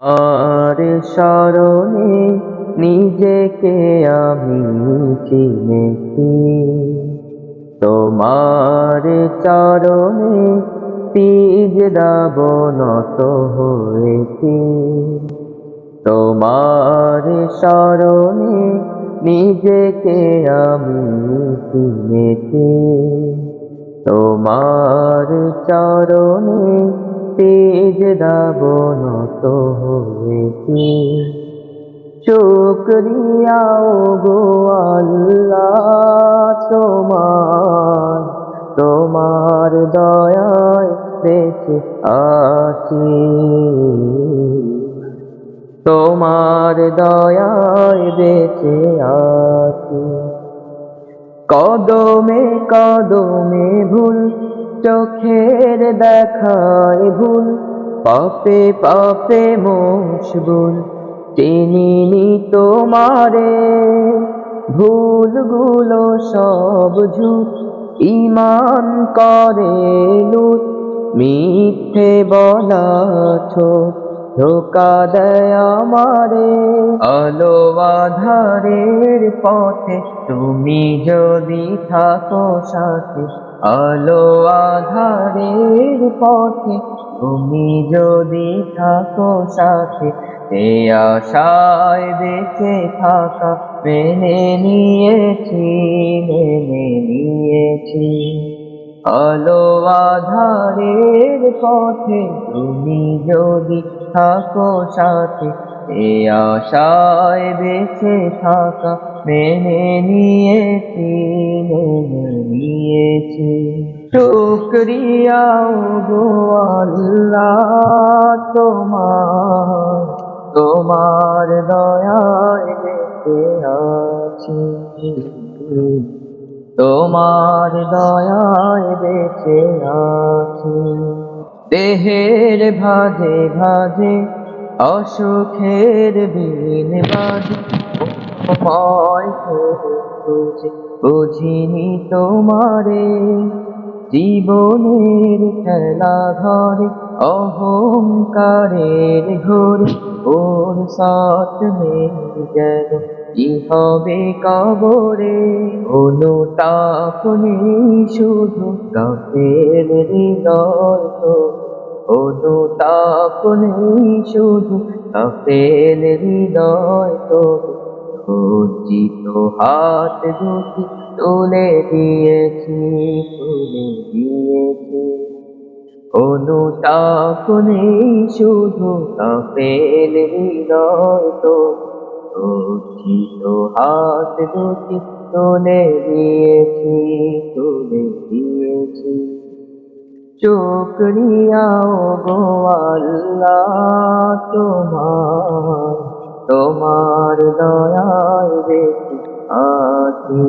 আর স্মরণে নিজেকে আমি চিনেছি। তোমার চরণে পিজ দাব নত হয়েছি। তোমার স্মরণে নিজেকে আমি চিনেছি। তোমার চরণে তেজ দাবন তো হয়েছি? শুক্রিয়াও গো আল্লাহ, তোমার তোমার দয়ায় বেঁচে আছি। তোমার দয়ায় বেঁচে আছি। কদমে কদমে ভুল চোখের দেখায় ভুল, পাপে পাপে মশগুল চিনিনি তোমারে। ভুলগুলো সব ঝুট, ইমান করে লুট, মিথ্যে বলা ছোট ধোকা দেয় আমারে। আলো আধারের পথে তুমি যদি থাকো সাথে আলো আধারের পথে তুমি যদি থাকো সাথে এ আশায় বেঁচে থাকা মেনে নিয়েছি মেনে নিয়েছি। আলো আধারের পথে তুমি যদি থাকো সাথে এ আশায় বেঁচে থাকা মেনে নিয়েছি শুক্রিয়া গো আল্লাহ, তোমার তোমার দয়ায় আছি। তোমার দয়ায় বেঁচে আছি। দেহের ভাজে ভাজে অসুখের বিন বাজে। বুঝিনি তোমারে। জীবনের খেলা ঘরে, অহংকারের ঘোরে ওর সাথ নেই যেন কি হবে কবরে? অনুতাপ নেই শুধু কাপের হৃদয় অনুতাপ নেই শুধু কাপের হৃদয় তো। লজ্জিত হাত দুটি তুলে দিয়েছি তুলে দিয়েছি। অনুতাপ নেই, শুধু তো। হাত দুটি তুলে দিয়েছি তুলে দিয়েছি। গো আল্লাহ, তোমার তোমার দয়ায় বেশি আছি।